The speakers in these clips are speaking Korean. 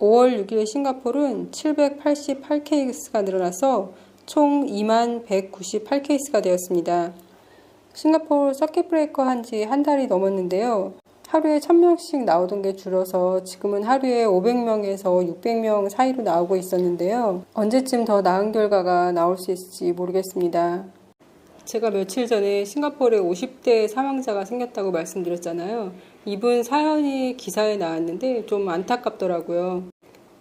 5월 6일 싱가포르는 788케이스가 늘어나서 총 2만 198케이스가 되었습니다. 싱가포르 서킷 브레이커 한 지 한 달이 넘었는데요. 하루에 1000명씩 나오던 게 줄어서 지금은 하루에 500명에서 600명 사이로 나오고 있었는데요. 언제쯤 더 나은 결과가 나올 수 있을지 모르겠습니다. 제가 며칠 전에 싱가포르에 50대 사망자가 생겼다고 말씀드렸잖아요. 이분 사연이 기사에 나왔는데 좀 안타깝더라고요.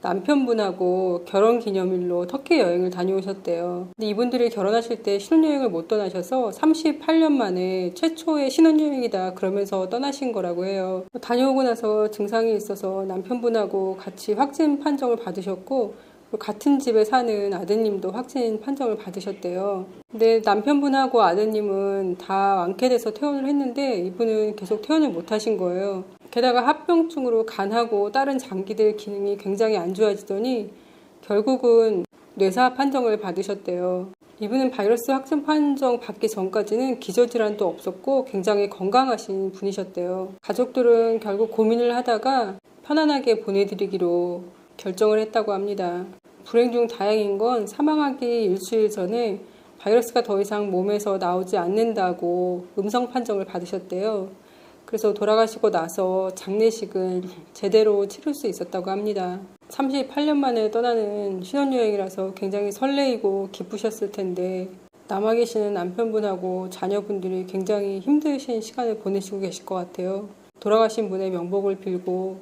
남편분하고 결혼 기념일로 터키 여행을 다녀오셨대요. 근데 이분들이 결혼하실 때 신혼여행을 못 떠나셔서 38년 만에 최초의 신혼여행이다 그러면서 떠나신 거라고 해요. 다녀오고 나서 증상이 있어서 남편분하고 같이 확진 판정을 받으셨고 같은 집에 사는 아드님도 확진 판정을 받으셨대요. 근데 남편분하고 아드님은 다 완쾌돼서 퇴원을 했는데 이분은 계속 퇴원을 못 하신 거예요. 게다가 합병증으로 간하고 다른 장기들 기능이 굉장히 안 좋아지더니 결국은 뇌사 판정을 받으셨대요. 이분은 바이러스 확진 판정 받기 전까지는 기저질환도 없었고 굉장히 건강하신 분이셨대요. 가족들은 결국 고민을 하다가 편안하게 보내드리기로 결정을 했다고 합니다. 불행 중 다행인 건 사망하기 일주일 전에 바이러스가 더 이상 몸에서 나오지 않는다고 음성 판정을 받으셨대요. 그래서 돌아가시고 나서 장례식은 제대로 치를 수 있었다고 합니다. 38년 만에 떠나는 신혼여행이라서 굉장히 설레이고 기쁘셨을 텐데 남아 계시는 남편분하고 자녀분들이 굉장히 힘드신 시간을 보내시고 계실 것 같아요. 돌아가신 분의 명복을 빌고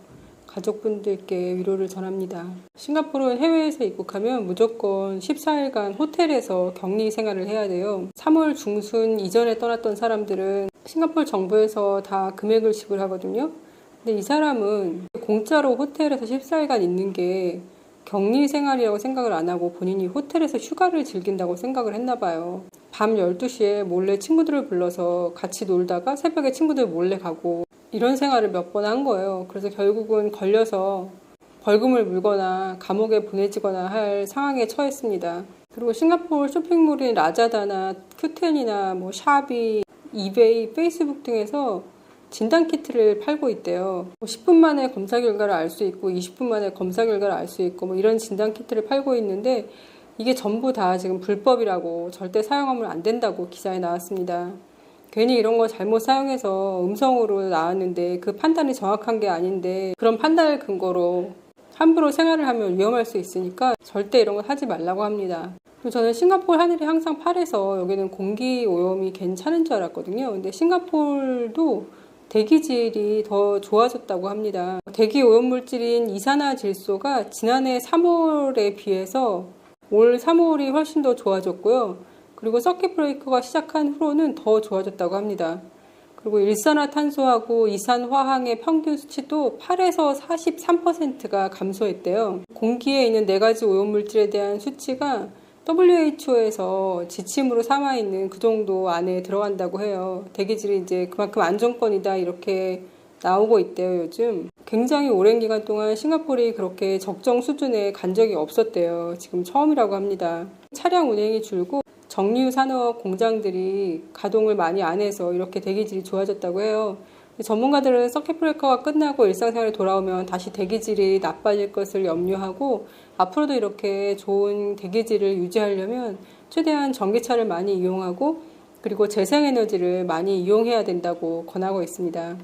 가족분들께 위로를 전합니다. 싱가포르는 해외에서 입국하면 무조건 14일간 호텔에서 격리 생활을 해야 돼요. 3월 중순 이전에 떠났던 사람들은 싱가포르 정부에서 다 금액을 지불하거든요. 근데 이 사람은 공짜로 호텔에서 14일간 있는 게 격리 생활이라고 생각을 안 하고 본인이 호텔에서 휴가를 즐긴다고 생각을 했나 봐요. 밤 12시에 몰래 친구들을 불러서 같이 놀다가 새벽에 친구들 몰래 가고 이런 생활을 몇 번 한 거예요. 그래서 결국은 걸려서 벌금을 물거나 감옥에 보내지거나 할 상황에 처했습니다. 그리고 싱가포르 쇼핑몰인 라자다나 큐텐이나 뭐 샵이 이베이, 페이스북 등에서 진단 키트를 팔고 있대요. 10분 뭐 만에 검사 결과를 알 수 있고 20분 만에 검사 결과를 알 수 있고 뭐 이런 진단 키트를 팔고 있는데 이게 전부 다 지금 불법이라고 절대 사용하면 안 된다고 기사에 나왔습니다. 괜히 이런 거 잘못 사용해서 음성으로 나왔는데 그 판단이 정확한 게 아닌데 그런 판단을 근거로 함부로 생활을 하면 위험할 수 있으니까 절대 이런 거 하지 말라고 합니다. 저는 싱가포르 하늘이 항상 파래서 여기는 공기 오염이 괜찮은 줄 알았거든요. 근데 싱가포르도 대기질이 더 좋아졌다고 합니다. 대기 오염 물질인 이산화질소가 지난해 3월에 비해서 올 3월이 훨씬 더 좋아졌고요. 그리고 서킷 브레이크가 시작한 후로는 더 좋아졌다고 합니다. 그리고 일산화탄소하고 이산화황의 평균 수치도 8에서 43%가 감소했대요. 공기에 있는 네 가지 오염물질에 대한 수치가 WHO에서 지침으로 삼아 있는 그 정도 안에 들어간다고 해요. 대기질이 이제 그만큼 안정권이다 이렇게 나오고 있대요, 요즘. 굉장히 오랜 기간 동안 싱가포르이 그렇게 적정 수준에 간 적이 없었대요. 지금 처음이라고 합니다. 차량 운행이 줄고 정유 산업 공장들이 가동을 많이 안 해서 이렇게 대기질이 좋아졌다고 해요. 전문가들은 서킷 브레이커가 끝나고 일상생활에 돌아오면 다시 대기질이 나빠질 것을 염려하고 앞으로도 이렇게 좋은 대기질을 유지하려면 최대한 전기차를 많이 이용하고 그리고 재생에너지를 많이 이용해야 된다고 권하고 있습니다.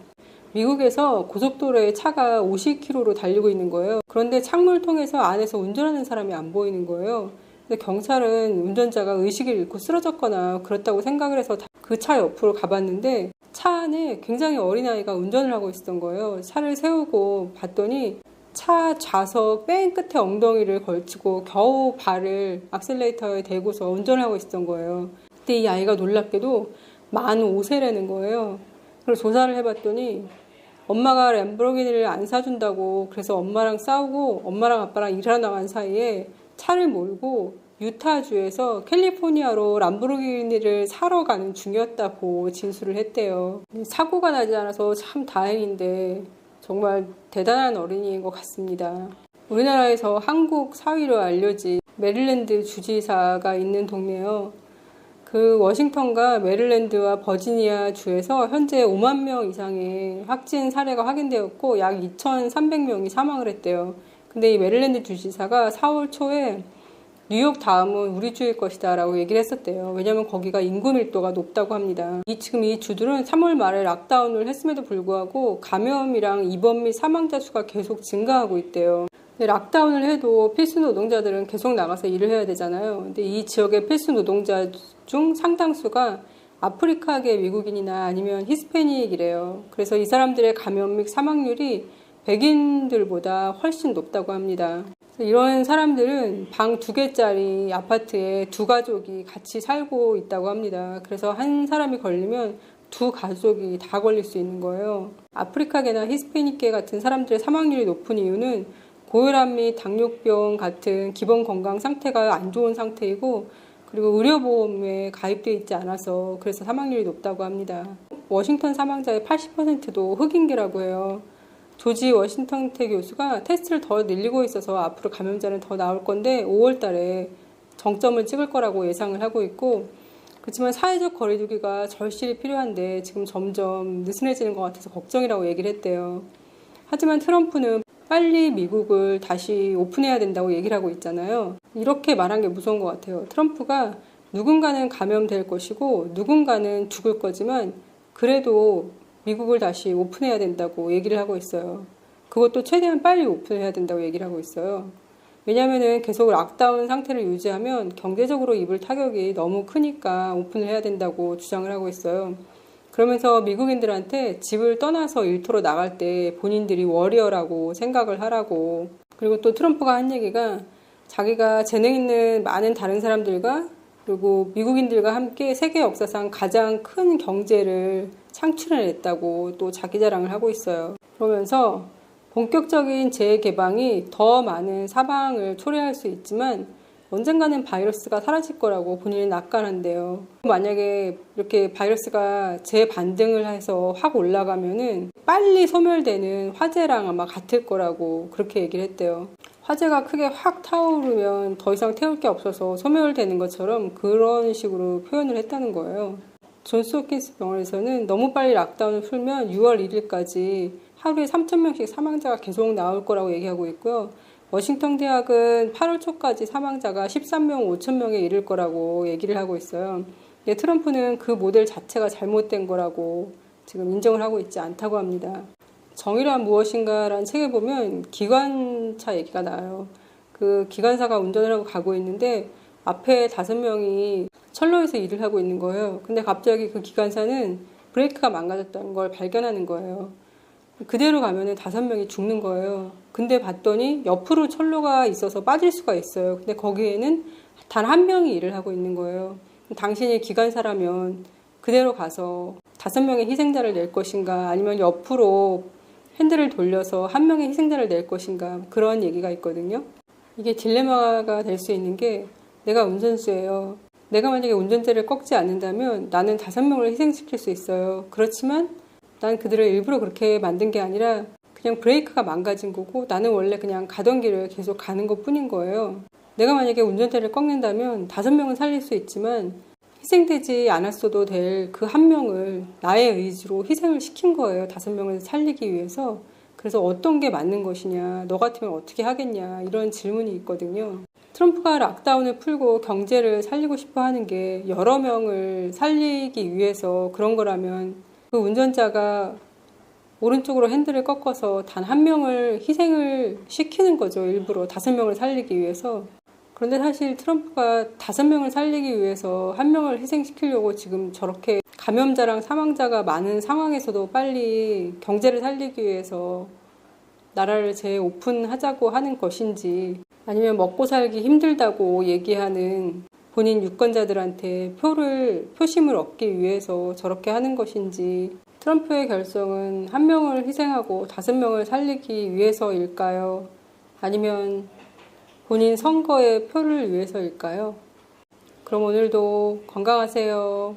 미국에서 고속도로에 차가 50km로 달리고 있는 거예요. 그런데 창문을 통해서 안에서 운전하는 사람이 안 보이는 거예요. 근데 경찰은 운전자가 의식을 잃고 쓰러졌거나 그렇다고 생각을 해서 그 차 옆으로 가봤는데 차 안에 굉장히 어린아이가 운전을 하고 있었던 거예요. 차를 세우고 봤더니 차 좌석 맨 끝에 엉덩이를 걸치고 겨우 발을 악셀레이터에 대고서 운전을 하고 있었던 거예요. 그때 이 아이가 놀랍게도 만 5세라는 거예요. 그래서 조사를 해봤더니 엄마가 램보르기니를 안 사준다고 그래서 엄마랑 싸우고 엄마랑 아빠랑 일하러 나간 사이에 차를 몰고 유타주에서 캘리포니아로 람보르기니를 사러 가는 중이었다고 진술을 했대요. 사고가 나지 않아서 참 다행인데 정말 대단한 어린이인 것 같습니다. 우리나라에서 한국 사위로 알려진 메릴랜드 주지사가 있는 동네요. 그 워싱턴과 메릴랜드와 버지니아 주에서 현재 5만 명 이상의 확진 사례가 확인되었고 약 2,300명이 사망을 했대요. 근데 이 메릴랜드 주지사가 4월 초에 뉴욕 다음은 우리 주일 것이다 라고 얘기를 했었대요. 왜냐하면 거기가 인구 밀도가 높다고 합니다. 이 지금 이 주들은 3월 말에 락다운을 했음에도 불구하고 감염이랑 입원 및 사망자 수가 계속 증가하고 있대요. 락다운을 해도 필수 노동자들은 계속 나가서 일을 해야 되잖아요. 근데 이 지역의 필수 노동자 중 상당수가 아프리카계 미국인이나 아니면 히스패닉이래요. 그래서 이 사람들의 감염 및 사망률이 백인들보다 훨씬 높다고 합니다. 이런 사람들은 방 두 개짜리 아파트에 두 가족이 같이 살고 있다고 합니다. 그래서 한 사람이 걸리면 두 가족이 다 걸릴 수 있는 거예요. 아프리카계나 히스패닉계 같은 사람들의 사망률이 높은 이유는 고혈압 및 당뇨병 같은 기본 건강 상태가 안 좋은 상태이고 그리고 의료보험에 가입되어 있지 않아서 그래서 사망률이 높다고 합니다. 워싱턴 사망자의 80%도 흑인계라고 해요. 조지 워싱턴태 교수가 테스트를 더 늘리고 있어서 앞으로 감염자는 더 나올 건데 5월 달에 정점을 찍을 거라고 예상을 하고 있고 그렇지만 사회적 거리두기가 절실히 필요한데 지금 점점 느슨해지는 것 같아서 걱정이라고 얘기를 했대요. 하지만 트럼프는 빨리 미국을 다시 오픈해야 된다고 얘기를 하고 있잖아요. 이렇게 말한 게 무서운 것 같아요. 트럼프가 누군가는 감염될 것이고 누군가는 죽을 거지만 그래도 미국을 다시 오픈해야 된다고 얘기를 하고 있어요. 그것도 최대한 빨리 오픈해야 된다고 얘기를 하고 있어요. 왜냐하면 계속 락다운 상태를 유지하면 경제적으로 입을 타격이 너무 크니까 오픈을 해야 된다고 주장을 하고 있어요. 그러면서 미국인들한테 집을 떠나서 일터로 나갈 때 본인들이 워리어라고 생각을 하라고 그리고 또 트럼프가 한 얘기가 자기가 재능 있는 많은 다른 사람들과 그리고 미국인들과 함께 세계 역사상 가장 큰 경제를 창출해냈다고 또 자기 자랑을 하고 있어요. 그러면서 본격적인 재개방이 더 많은 사망을 초래할 수 있지만 언젠가는 바이러스가 사라질 거라고 본인은 낙관한대요. 만약에 이렇게 바이러스가 재반등을 해서 확 올라가면은 빨리 소멸되는 화재랑 아마 같을 거라고 그렇게 얘기를 했대요. 화재가 크게 확 타오르면 더 이상 태울 게 없어서 소멸되는 것처럼 그런 식으로 표현을 했다는 거예요. 존스 홉킨스 병원에서는 너무 빨리 락다운을 풀면 6월 1일까지 하루에 3,000명씩 사망자가 계속 나올 거라고 얘기하고 있고요. 워싱턴 대학은 8월 초까지 사망자가 13명 5천 명에 이를 거라고 얘기를 하고 있어요. 네, 트럼프는 그 모델 자체가 잘못된 거라고 지금 인정을 하고 있지 않다고 합니다. 정의란 무엇인가라는 책에 보면 기관차 얘기가 나와요. 그 기관사가 운전을 하고 가고 있는데 앞에 다섯 명이 철로에서 일을 하고 있는 거예요. 근데 갑자기 그 기관사는 브레이크가 망가졌다는 걸 발견하는 거예요. 그대로 가면은 다섯 명이 죽는 거예요. 근데 봤더니 옆으로 철로가 있어서 빠질 수가 있어요. 근데 거기에는 단 한 명이 일을 하고 있는 거예요. 당신이 기관사라면 그대로 가서 다섯 명의 희생자를 낼 것인가 아니면 옆으로 핸들을 돌려서 한 명의 희생자를 낼 것인가 그런 얘기가 있거든요. 이게 딜레마가 될 수 있는 게 내가 운전수예요. 내가 만약에 운전대를 꺾지 않는다면 나는 다섯 명을 희생시킬 수 있어요. 그렇지만 난 그들을 일부러 그렇게 만든 게 아니라 그냥 브레이크가 망가진 거고 나는 원래 그냥 가던 길을 계속 가는 것 뿐인 거예요. 내가 만약에 운전대를 꺾는다면 다섯 명은 살릴 수 있지만 희생되지 않았어도 될 그 한 명을 나의 의지로 희생을 시킨 거예요. 다섯 명을 살리기 위해서. 그래서 어떤 게 맞는 것이냐, 너 같으면 어떻게 하겠냐, 이런 질문이 있거든요. 트럼프가 락다운을 풀고 경제를 살리고 싶어 하는 게 여러 명을 살리기 위해서 그런 거라면 그 운전자가 오른쪽으로 핸들을 꺾어서 단 한 명을 희생을 시키는 거죠. 일부러 다섯 명을 살리기 위해서. 그런데 사실 트럼프가 다섯 명을 살리기 위해서 한 명을 희생시키려고 지금 저렇게 감염자랑 사망자가 많은 상황에서도 빨리 경제를 살리기 위해서 나라를 재오픈하자고 하는 것인지 아니면 먹고 살기 힘들다고 얘기하는 본인 유권자들한테 표를 표심을 얻기 위해서 저렇게 하는 것인지 트럼프의 결정은 한 명을 희생하고 다섯 명을 살리기 위해서일까요? 아니면 본인 선거의 표를 위해서일까요? 그럼 오늘도 건강하세요.